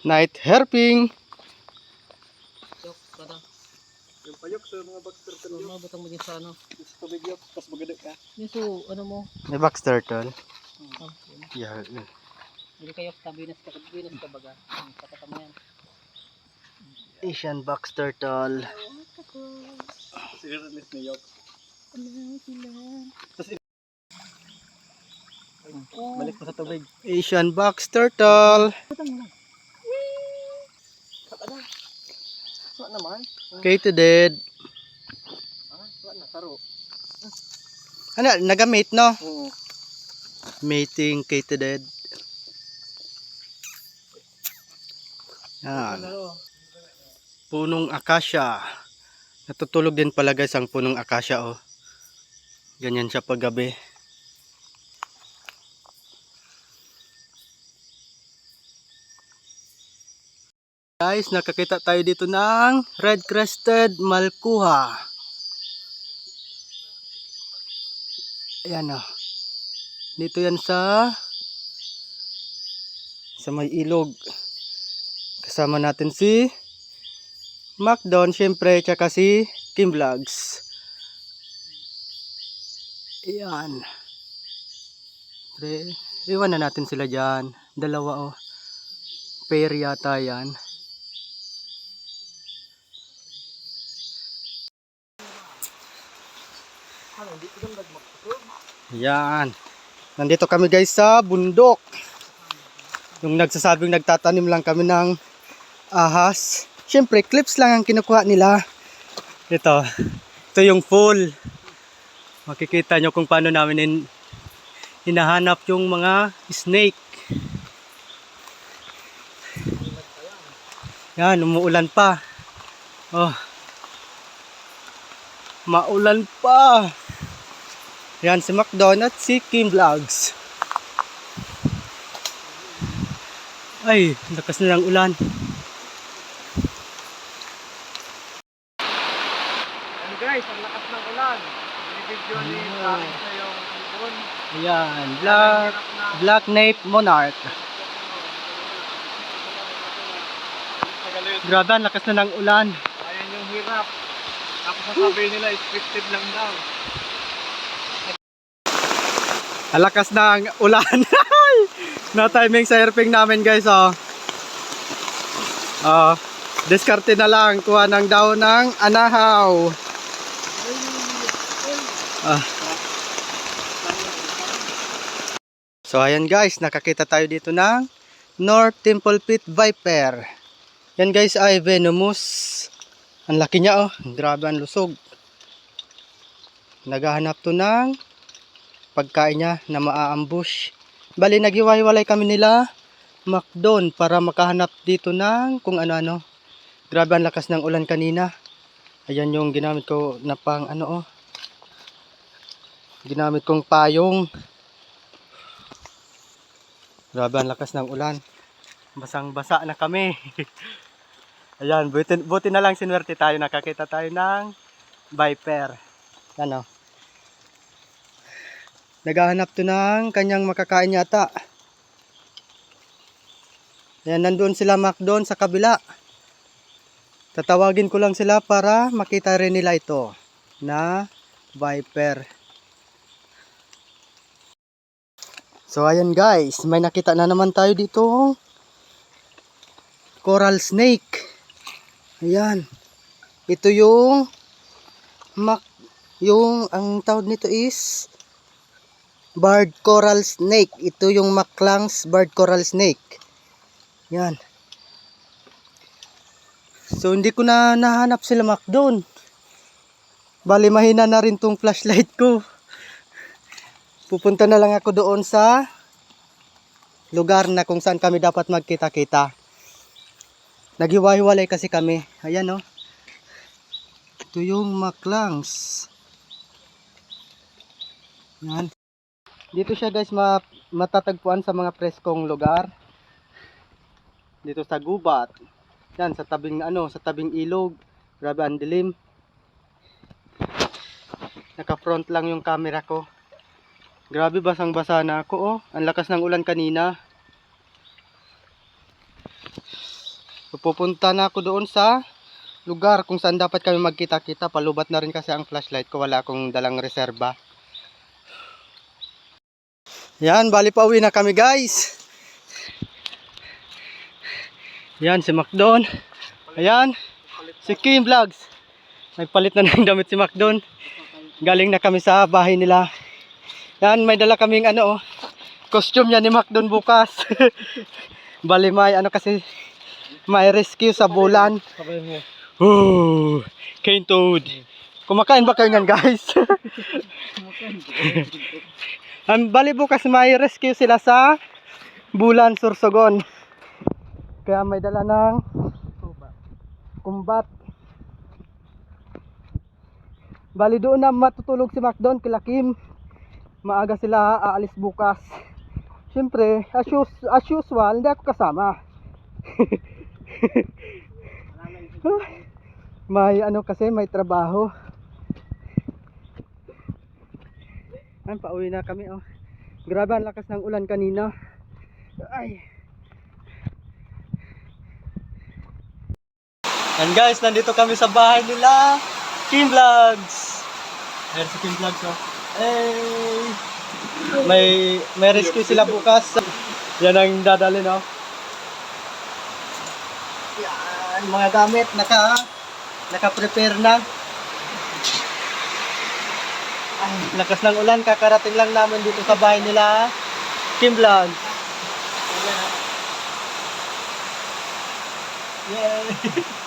Night herping. Yok, kada. Yung payok sa mga turtle Ano ba mo din sa ano? Sa tubig yok, tapos maganda ka. Yung so, ano mo? May box turtle. Oh, yun. Yeah. Hindi kayo Venus ka, Venus ka baga. Hmm, yan. Asian box turtle. Siguro ni yok. Balik mo sa tubig. Asian box turtle. Wa naman. Kated. Ah, wa na karo. Ano, nagamate no? Oo. Mating kated. Yan. Punong akasya. Natutulog din pala guys ang punong akasya oh. Ganyan siya paggabi. Guys, nakakita tayo dito ng red-crested malkuha. Ayan oh. Dito yan sa sa may ilog. Kasama natin si Macdon, syempre, tsaka si Kim Vlogs. Ayan. Iwan na natin sila dyan. Dalawa oh. Pair yata yan. Yan. Nandito kami guys sa bundok. Yung nagsasabing nagtatanim lang kami ng ahas. Siyempre, clips lang ang kinukuha nila. Ito. Ito yung full. Makikita nyo kung paano namin hin- hinahanap yung mga snake. Yan, umuulan pa. Oh. Maulan pa. Yan si McDonald, si Kim Vlogs. Ay, lakas na ng ulan. And guys, ang lakas ng ulan. Binibidyo ni na yung ibon. Ayan, Black, Black Nape Monarch. Grabe, ang lakas na ng ulan. Ayan yung hirap. Tapos sasabihin nila, scripted lang daw. Ang lakas ng ulan. na timing sa airping namin guys, oh. Oh, diskarte na lang, kuha ng daw ng anahaw. Ah. So ayan guys, nakakita tayo dito ng North Temple Pit Viper. Yan guys ay venomous. Ang laki niya oh, grabe ang lusog. Naghahanap to ng pagkain niya na maaambush. Bali naghiwa-hiwalay kami nila Macdon para makahanap dito ng kung ano-ano. Grabe ang lakas ng ulan kanina. Ayan yung ginamit ko na pang ano oh. Ginamit kong payong. Grabe ang lakas ng ulan. Basang-basa na kami. Ayan, buti, buti na lang sinwerte tayo. Nakakita tayo ng Viper. Ano? Naghahanap to ng kanyang makakain yata. Ayan, nandun sila Macdon sa kabila. Tatawagin ko lang sila para makita rin nila ito na Viper. So ayan guys, may nakita na naman tayo dito. Coral snake. Ayan. Ito yung mak yung ang tawag nito is barred coral snake. Ito yung Maclangs barred coral snake. Yan. So hindi ko na nahanap sila Mac doon. Bali mahina na rin tong flashlight ko. Pupunta na lang ako doon sa lugar na kung saan kami dapat magkita-kita. Naghiwa-hiwalay kasi kami. Ayan oh. Ito yung Maclangs. Yan. Dito siya guys ma matatagpuan sa mga preskong lugar. Dito sa gubat. Yan sa tabing ano, sa tabing ilog. Grabe ang dilim. Naka-front lang yung camera ko. Grabe basang-basa na ako oh. Ang lakas ng ulan kanina. Pupunta na ako doon sa lugar kung saan dapat kami magkita-kita. Palubat na rin kasi ang flashlight ko. Wala akong dalang reserba. Yan, bali pa uwi na kami guys. Yan, si Macdon. Ayan, si Kim Vlogs. Nagpalit na ng damit si Macdon. Galing na kami sa bahay nila. Yan, may dala kaming ano, oh, costume yan ni Macdon bukas. bali may ano kasi, may rescue sa bulan. Sabay mo. Oh, cane toad. Kumakain ba kayo niyan, guys? Ang bali bukas may rescue sila sa Bulan Sursogon. Kaya may dala ng kumbat. Bali doon na matutulog si Macdon kila Kim. Maaga sila aalis bukas. Siyempre, as, us- as usual, hindi ako kasama. may ano kasi, may trabaho. Ay, pauwi na kami oh. Grabe ang lakas ng ulan kanina. Ay. And guys, nandito kami sa bahay nila. Kim Vlogs. Ayan si Kim Vlogs oh. Hey. May may rescue sila bukas. Yan ang dadalhin oh. Yan, mga gamit naka naka-prepare na. Lakas ng ulan, kakarating lang namin dito sa bahay nila. Kim Vlogs. Yay!